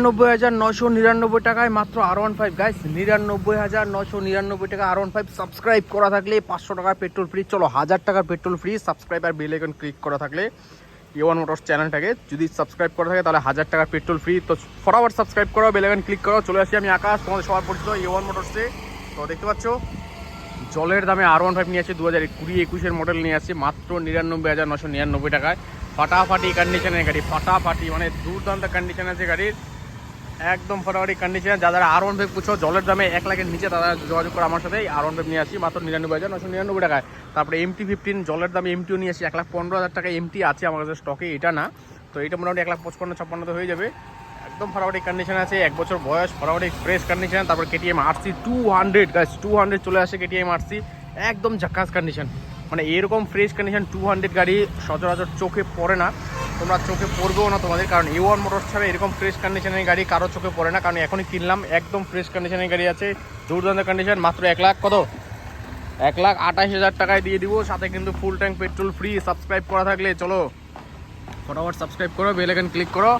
নিরানব্বই হাজার নশো নিরানব্বই টাকায় মাত্র আর ওয়ান ফাইভ গাইস নিরানব্বই হাজার নশো নিরানব্বই টাকা আর ওয়ান ফাইভ সাবস্ক্রাইব করা থাকলে পাঁচশো টাকার পেট্রোল ফ্রি চলো, হাজার টাকার পেট্রোল ফ্রি সাবস্ক্রাইব আর বেল আইকন ক্লিক করা থাকলে এ ওয়ান মোটরস চ্যানেলটাকে যদি সাবস্ক্রাইব করা থাকে, তাহলে হাজার টাকার পেট্রোল ফ্রি তো ফটাফট সাবস্ক্রাইব করো বেল আইকন ক্লিক করো। চলে আসি আমি আকাশ, তোমাদের সবার পরিচিত এ। মোটরসে তো দেখতে পাচ্ছ, জলের দামে আর ওয়ান ফাইভ নিয়ে আসছে দু হাজার কুড়ি একুশের মডেল নিয়ে আসছে মাত্র নিরানব্বই হাজার নশো নিরানব্বই টাকায়। ফাটাফাটি কন্ডিশনের গাড়ি, ফাটাফাটি মানে দুর্দান্ত কন্ডিশন আছে গাড়ির। একদম ফাটাফাটি কন্ডিশন যারা আর ওয়ান ফাইভ পুছো, জলের দামে এক লাখের নিচে তারা যোগাযোগ করে আমার সাথে। আর ওয়ান ফাইভ নিয়ে আসি, মাত্র নিরানব্বই হাজার নশো নিরানব্বই টাকায়। তারপরে এমটি ফিফটিন জলের দামে এমটিও নিয়ে আসি, এক লাখ পনেরো হাজার টাকা এমটি আছে আমার কাছে স্টকে এটা না। তো এটা মোটামুটি এক লাখ পঁচপান্ন ছাপ্পান্নতে হয়ে যাবে। একদম ফাটাফাটি কন্ডিশন আছে, এক বছর বয়স, ফাটাফাটি ফ্রেশ কন্ডিশন তারপর কেটিএম আরসি টু হান্ড্রেড গাছ টু হান্ড্রেড চলে আসে কেটিএম আরসি একদম ঝাক্কাস কন্ডিশন মানে এরকম ফ্রেশ কন্ডিশন টু হান্ড্রেড গাড়ি সচরাচর চোখে পড়ে না। তোমরা চোখে পড়বেও না তোমাদের, কারণ এ ওয়ান মোটর ছাড়া এরকম ফ্রেশ কন্ডিশনের গাড়ি কারও চোখে পড়ে না, কারণ এখনই কিনলাম, একদম ফ্রেশ কন্ডিশনের গাড়ি আছে, দুর্দান্ত কন্ডিশন মাত্র এক লাখ কত? এক লাখ আঠাশ হাজার টাকায় দিয়ে দিব, সাথে কিন্তু full tank petrol free subscribe করা থাকলে চলো, ফটাফট সাবস্ক্রাইব করো বেল আইকন ক্লিক করো,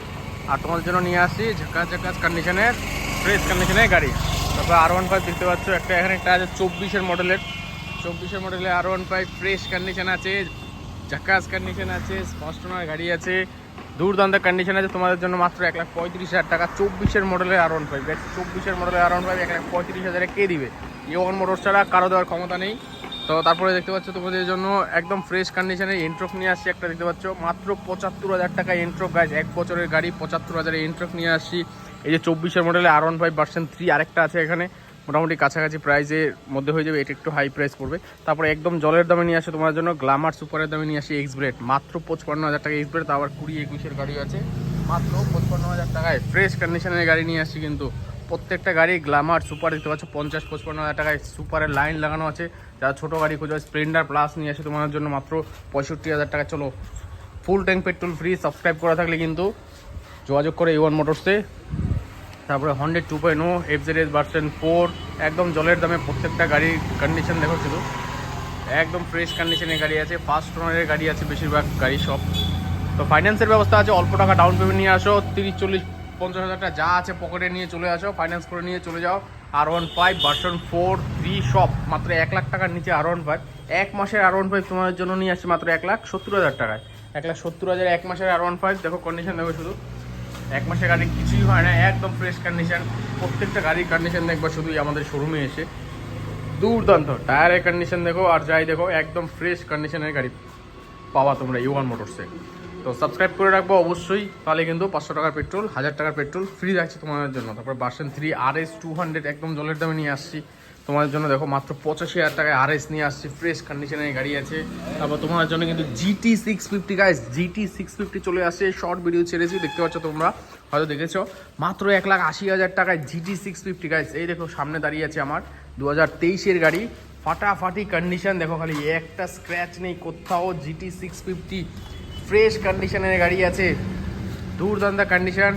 আর তোমাদের জন্য নিয়ে আসি ঝাঁকাস ঝাঁকাস কন্ডিশনের ফ্রেশ কন্ডিশনের গাড়ি। তারপর আর ওয়ান ফাইভ দেখতে পাচ্ছ, একটা এখানে একটা আছে চব্বিশের মডেলের চব্বিশের মডেলের R one five fresh condition আছে। ঝাকাস কন্ডিশন আছে, স্পষ্ট নয়, গাড়ি আছে, দুর্দান্ত কন্ডিশন আছে। তোমাদের জন্য মাত্র এক লাখ পঁয়ত্রিশ হাজার টাকা। চব্বিশের মডেলের আর ওয়ান ফাইভ চব্বিশের মডেলের আর ওয়ান ফাইভ এক লাখ পঁয়ত্রিশ হাজারে কে দিবে? ইওয়ান মোটর ছাড়া কারও দেওয়ার ক্ষমতা নেই। তো তারপরে দেখতে পাচ্ছ তোমাদের জন্য একদম ফ্রেশ কন্ডিশনের এন্ট্রক নিয়ে আসছি। একটা দেখতে পাচ্ছ, মাত্র পঁচাত্তর হাজার টাকা এন্ট্রক গাছ এক বছরের গাড়ি, পঁচাত্তর হাজারে এন্ট্রক নিয়ে আসছি। এই যে চব্বিশের মডেলে R one five version three আরেকটা আছে এখানে। মোটামুটি কাছাকাছি প্রাইসের মধ্যে হয়ে যাবে, এটা একটু হাই প্রাইস পড়বে। তারপরে একদম জলের দামে নিয়ে আসে তোমার জন্য গ্লামার সুপারের দামে নিয়ে আসি এক্স ব্রেড মাত্র পঁচপান্ন হাজার টাকা এক্স ব্রেড তারপর কুড়ি একুশের গাড়ি আছে। মাত্র পঁচপান্ন হাজার টাকায় ফ্রেশ কন্ডিশনের গাড়ি নিয়ে আসছি কিন্তু। প্রত্যেকটা গাড়ি গ্লামার সুপার দেখতে পাচ্ছ, পঞ্চাশ, পঁচপান্ন হাজার টাকায় সুপারের লাইন লাগানো আছে। যারা ছোটো গাড়ি খোঁজো স্প্লেন্ডার প্লাস নিয়ে আসে তোমার জন্য মাত্র পঁয়ষট্টি হাজার টাকা। চলো full tank petrol free subscribe করা থাকলে কিন্তু যোগাযোগ করে এ ওয়ান মোটরসে তারপরে হন্ড্রেড টু পয়েন্ট ও F Z S version four একদম জলের দামে প্রত্যেকটা গাড়ির কন্ডিশন দেখো শুধু। একদম ফ্রেশ কন্ডিশনের গাড়ি আছে ফার্স্ট ওনারের গাড়ি আছে বেশিরভাগ গাড়ি সব। তো ফাইন্যান্সের ব্যবস্থা আছে, অল্প টাকা ডাউন পেমেন্ট নিয়ে আসো, তিরিশ, চল্লিশ, পঞ্চাশ হাজার টাকা যা আছে পকেটে নিয়ে চলে আসো ফাইন্যান্স করে নিয়ে চলে যাও। R one five version four three সব মাত্র এক লাখ টাকার নিচে আর ওয়ান ফাইভ এক মাসের আর ওয়ান ফাইভ তোমাদের জন্য নিয়ে আসছে মাত্র এক লাখ সত্তর হাজার টাকায়। এক লাখ সত্তর হাজার এক মাসের আর ওয়ান ফাইভ দেখো কন্ডিশন দেখো শুধু। এক মাসের গাড়ি কিছুই হয় না, একদম ফ্রেশ কন্ডিশন প্রত্যেকটা গাড়ির কন্ডিশন দেখবা, শুধুই আমাদের শোরুমে এসে। দুর্দান্ত টায়ারের কন্ডিশন দেখো, আর যাই দেখো, একদম ফ্রেশ কন্ডিশনের গাড়ি পাওয়া তোমরা ইউ ওয়ান মোটরসে তো সাবস্ক্রাইব করে রাখব অবশ্যই, তাহলে কিন্তু পাঁচশো টাকার পেট্রোল হাজার টাকার পেট্রোল ফ্রি রাখছি তোমাদের জন্য। তারপর version three R S two hundred একদম জলের দামে নিয়ে আসছি। তোমাদের জন্য দেখো মাত্র পঁচাশি হাজার টাকায় আর এস নিয়ে আসছে ফ্রেশ কন্ডিশনের গাড়ি আছে। তারপর তোমাদের জন্য কিন্তু GT six fifty guys GT six fifty চলে আসছে শর্ট ভিডিও ছেড়েছি দেখতে পাচ্ছ তোমরা, হয়তো দেখেছ। মাত্র এক লাখ আশি হাজার টাকায় জিটি সিক্স ফিফটি গাইস এই দেখো সামনে দাঁড়িয়ে আছে আমার দু হাজার তেইশের গাড়ি। ফাটাফাটি কন্ডিশন দেখো খালি, একটা স্ক্র্যাচ নেই, কোথাও জিটি সিক্স ফিফটি ফ্রেশ কন্ডিশনের গাড়ি আছে। দুর্দান্ত কন্ডিশন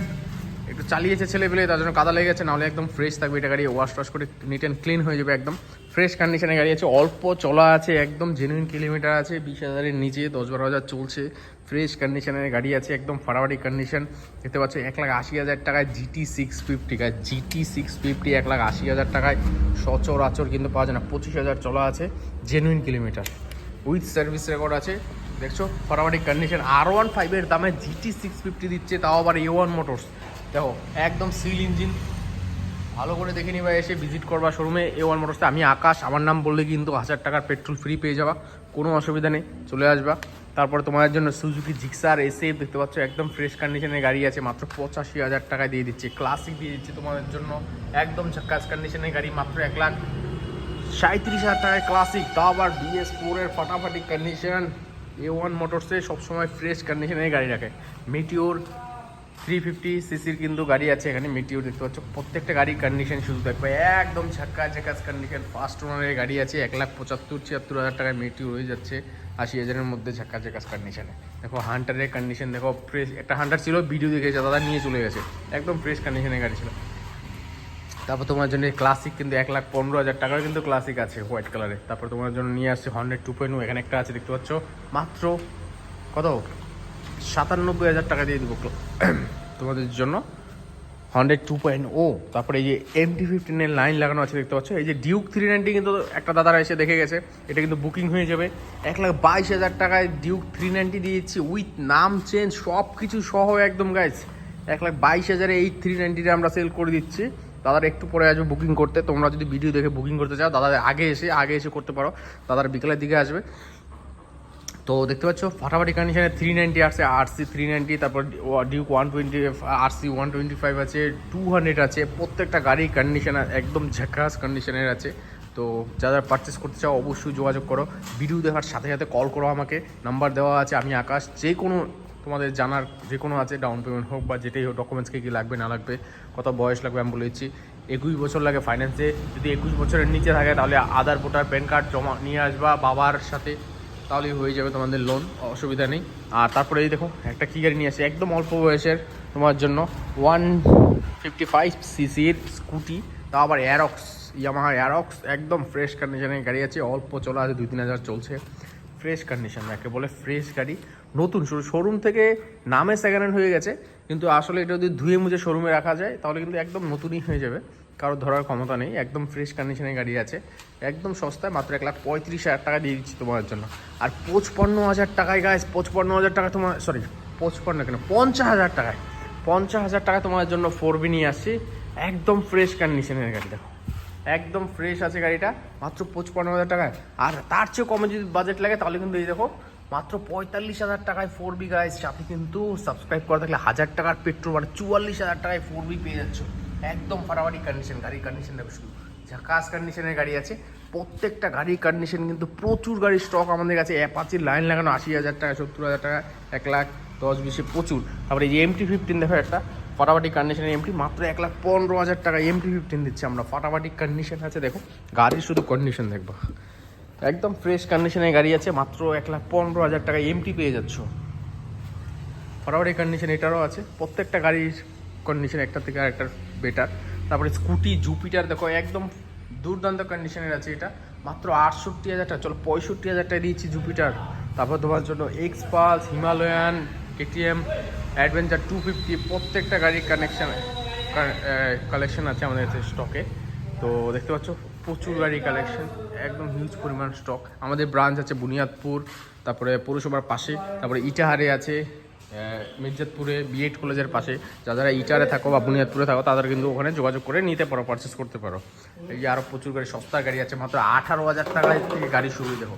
একটু চালিয়েছে ছেলে পেলে তার জন্য কাদা লেগে গেছে, নাহলে একদম ফ্রেশ থাকবে এটা গাড়ি ওয়াশ টাশ করে নিট অ্যান্ড ক্লিন হয়ে যাবে একদম। ফ্রেশ কন্ডিশনের গাড়ি আছে, অল্প চলা আছে, একদম জেনুইন কিলোমিটার আছে, বিশ হাজারের নিচে, দশ বারো হাজার চলছে। ফ্রেশ কন্ডিশনের গাড়ি আছে, একদম ফাটাফাটি কন্ডিশন দেখতে পাচ্ছ, এক লাখ আশি হাজার টাকায় জিটি সিক্স ফিফটি গাছ জিটি সিক্স ফিফটি এক লাখ আশি হাজার টাকায় সচরাচর কিন্তু পাওয়া যায় না, পঁচিশ হাজার চলা আছে genuine kilometre with service record আছে, দেখছ, ফটাফাটি কন্ডিশন আর ওয়ান ফাইভের দামে জিটি সিক্স ফিফটি দিচ্ছে, তাও আবার এ ওয়ান মোটরস দেখো, একদম সিল ইঞ্জিন। ভালো করে দেখে নিবা, এসে ভিজিট করবা শোরুমে। এ ওয়ান মোটরসে আমি আকাশ, আমার নাম বললে কিন্তু হাজার টাকার পেট্রোল ফ্রি পেয়ে যাবা। কোনো অসুবিধা নেই, চলে আসবা। তারপরে তোমাদের জন্য সুজুকি জিক্সার এসে দেখতে পাচ্ছ, একদম ফ্রেশ কন্ডিশনের গাড়ি আছে, মাত্র পঁচাশি হাজার টাকায় দিয়ে দিচ্ছে। ক্লাসিক দিয়ে দিচ্ছে তোমাদের জন্য, একদম ঝাক্কাস কন্ডিশনের গাড়ি, মাত্র এক লাখ সাঁত্রিশ হাজার টাকায় ক্লাসিক তাও আবার বিএস ফোরের ফাটাফাটি কন্ডিশন এ ওয়ান মোটরসে সবসময় ফ্রেশ কন্ডিশনের গাড়ি রাখে। মিটিওর থ্রি ফিফটি সিসির কিন্তু গাড়ি আছে, এখানে মিটিওর দেখতে পাচ্ছ। প্রত্যেকটা গাড়ির কন্ডিশন শুধু দেখবে একদম ঝাক্কা ঝাক্কাস কন্ডিশন ফার্স্ট ওনারের গাড়ি আছে, এক লাখ পঁচাত্তর, ছিয়াত্তর হাজার টাকায় মিটিওর হয়ে যাচ্ছে, আশি হাজারের মধ্যে ঝাক্কা ঝাক্কাস কন্ডিশনে দেখো হান্টারের কন্ডিশন দেখো ফ্রেশ একটা হান্টার ছিল ভিডিও দেখেছে, দাদা নিয়ে চলে গেছে। একদম ফ্রেশ কন্ডিশনের গাড়ি ছিল। তারপর তোমার জন্য ক্লাসিক কিন্তু এক লাখ পনেরো হাজার টাকার কিন্তু ক্লাসিক আছে হোয়াইট কালারে তারপর তোমার জন্য নিয়ে আসছে হান্ড্রেড টু পয়েন্ট এখানে একটা আছে, দেখতে পাচ্ছ। মাত্র কত? সাতানব্বই হাজার টাকা দিয়ে দেবো তোমাদের জন্য। হান্ড্রেড টু পয়েন্ট ও তারপরে এই যে এম টি ফিফটিনের লাইন লাগানো আছে, দেখতে পাচ্ছ? এই যে ডিউক থ্রি নাইনটি কিন্তু একটা দাদারা এসে দেখে গেছে। এটা কিন্তু বুকিং হয়ে যাবে। এক লাখ বাইশ হাজার টাকায় ডিউক থ্রি নাইনটি দিয়েছি উইথ নাম চেঞ্জ সব কিছু সহ একদম গাইজ এক লাখ বাইশ হাজারে এই থ্রি নাইনটিটা আমরা সেল করে দিচ্ছি। দাদার একটু পরে আসবে বুকিং করতে। তোমরা যদি ভিডিও দেখে বুকিং করতে চাও দাদা আগে এসে আগে এসে করতে পারো। দাদার বিকেলের দিকে আসবে। তো দেখতে পাচ্ছ, ফাটাফাটি কন্ডিশনে থ্রি নাইনটি আসছে আর সি থ্রি নাইনটি তারপর Duke one twenty R C one twenty five আছে টু হান্ড্রেড আছে, প্রত্যেকটা গাড়ি কন্ডিশন একদম ঝাকাস কন্ডিশনের আছে। তো যারা পারচেস করতে চাও অবশ্যই যোগাযোগ করো। ভিডিও দেখার সাথে সাথে কল করো আমাকে নাম্বার দেওয়া আছে, আমি আকাশ, যে কোনো তোমাদের জানার যে কোনো আছে ডাউন পেমেন্ট হোক বা যেটাই হোক ডকুমেন্টস কী কী লাগবে, না লাগবে, কত বয়স লাগবে, আমি বলে দিচ্ছি। একুশ বছর লাগে ফাইন্যান্সে যদি একুশ বছরের নিচে থাকে, তাহলে আধার, ভোটার প্যান কার্ড জমা, নিয়ে আসবা বাবার সাথে। তাহলেই হয়ে যাবে তোমাদের লোন অসুবিধা নেই। আর তারপরে এই দেখো, একটা কী গাড়ি নিয়ে আসে, একদম অল্প বয়সের তোমার জন্য ওয়ান ফিফটি ফাইভ সিসির স্কুটি তা আবার অ্যারক্স ইয়ামাহা অ্যারক্স একদম ফ্রেশ কন্ডিশনের গাড়ি আছে, অল্প চলা আছে দুই তিন হাজার চলছে। ফ্রেশ কন্ডিশন যাকে বলে ফ্রেশ গাড়ি। নতুন শোরুম থেকে নামে সেকেন্ড হ্যান্ড হয়ে গেছে। কিন্তু আসলে এটা যদি ধুয়ে মুছে শোরুমে রাখা যায়, তাহলে কিন্তু একদম নতুনই হয়ে যাবে। কারও ধরার ক্ষমতা নেই, একদম ফ্রেশ কন্ডিশনের গাড়ি আছে। একদম সস্তায়, মাত্র এক লাখ পঁয়ত্রিশ হাজার টাকা দিয়ে দিচ্ছি তোমার জন্য। আর পঁচপন্ন হাজার টাকায় গাছ পঁচপন্ন হাজার টাকা তোমার সরি পঁচপন্ন কেন? পঞ্চাশ হাজার টাকায়, পঞ্চাশ হাজার টাকা তোমার জন্য ফোর বি নিয়ে আসছি। একদম ফ্রেশ কন্ডিশনের গাড়ি দেখো। একদম ফ্রেশ আছে গাড়িটা, মাত্র পঁচপান্ন হাজার টাকায়। আর তার চেয়েও কমে যদি বাজেট লাগে, তাহলে কিন্তু এই দেখো মাত্র পঁয়তাল্লিশ হাজার টাকায় ফোর বি গাইজ সাথে কিন্তু সাবস্ক্রাইব করা থাকলে হাজার টাকার পেট্রোল মানে চুয়াল্লিশ হাজার টাকায় ফোর বি পেয়ে যাচ্ছ। একদম ফাটাফাটি কন্ডিশন গাড়ির কন্ডিশন দেখো শুধু। ঝাকাস কন্ডিশনের গাড়ি আছে। প্রত্যেকটা গাড়ির কন্ডিশন কিন্তু প্রচুর গাড়ির স্টক আমাদের কাছে। অ্যাপাচির লাইন লাগানো আশি হাজার টাকা, সত্তর হাজার টাকা, এক লাখ দশ বিশে প্রচুর। তারপরে এই এমটি ফিফটিন দেখো একটা, ফাটাফাটি কন্ডিশনের এমটি মাত্র এক লাখ পনেরো হাজার টাকা এমটি ফিফটিন দিচ্ছে আমরা। ফাটাফাটি কন্ডিশন আছে দেখো। গাড়ির শুধু কন্ডিশন দেখব। একদম ফ্রেশ কন্ডিশনের গাড়ি আছে, মাত্র এক লাখ পনেরো হাজার টাকা এমটি পেয়ে যাচ্ছ। ফাটাফাটি কন্ডিশন এটারও আছে। প্রত্যেকটা গাড়ির কন্ডিশন একটা থেকে আরেকটার বেটার তারপরে স্কুটি জুপিটার দেখো একদম দুর্দান্ত কন্ডিশনের আছে এটা। মাত্র আটষট্টি হাজার টাকা, চলো পঁয়ষট্টি হাজার টাকা দিয়েছি জুপিটার তারপর তোমার জন্য Xpulse Himalayan KTM adventure two fifty প্রত্যেকটা গাড়ির কানেকশান কালেকশন আছে আমাদের স্টকে তো দেখতে পাচ্ছ প্রচুর গাড়ি কালেকশন একদম হিউজ পরিমাণ স্টক আমাদের ব্রাঞ্চ আছে বুনিয়াদপুর, তারপরে পৌরসভার পাশে, তারপরে ইটাহারে আছে মির্জাদপুরে বিএড কলেজের পাশে। যারা ইটারে থাকো বা বুনিয়াদপুরে থাকো, তাদের কিন্তু ওখানে যোগাযোগ করে নিতে পারো পারচেস করতে পারো। এই যে আরও প্রচুর গাড়ি, সস্তার গাড়ি আছে, মাত্র আঠারো হাজার টাকায় থেকে গাড়ি শুরু দেখো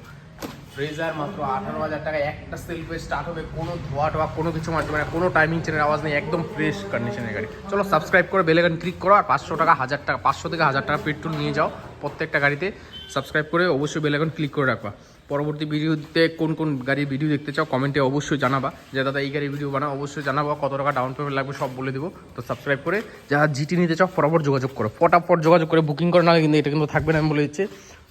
ফ্রেজার মাত্র আঠারো হাজার টাকা। একটা সেলফে স্টার্ট হবে, কোনো ধোয়া টোয়া, কোনো কিছু মারবে না কোনো টাইমিং চেনের আওয়াজ নেই, একদম ফ্রেশ কন্ডিশনের গাড়ি। চলো সাবস্ক্রাইব করে বেলেগান ক্লিক করো আর পাঁচশো টাকা, হাজার টাকা, পাঁচশো থেকে হাজার টাকা পেট্রোল নিয়ে যাও প্রত্যেকটা গাড়িতে। সাবস্ক্রাইব করে অবশ্যই বেলেগান ক্লিক করে রাখবা। পরবর্তী ভিডিওতে কোন কোন গাড়ির ভিডিও দেখতে চাও কমেন্টে অবশ্যই জানাবা। যে দাদা, এই গাড়ির ভিডিও বানাও, অবশ্যই জানাবা। কত টাকা ডাউন পেমেন্ট লাগবে সব বলে দেবো। তো সাবস্ক্রাইব করে যারা জিটি নিতে চাও, ফটাফট যোগাযোগ করো। ফটাফট যোগাযোগ করে বুকিং করে, নাহলে কিন্তু এটা কিন্তু থাকবে না, আমি বলে দিচ্ছি।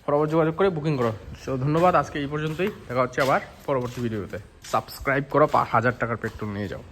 ফটাফট যোগাযোগ করে বুকিং করো। সো ধন্যবাদ, আজকে এই পর্যন্তই। দেখা হচ্ছে আবার পরবর্তী ভিডিওতে সাবস্ক্রাইব করো হাজার টাকার পেট্রোল নিয়ে যাও।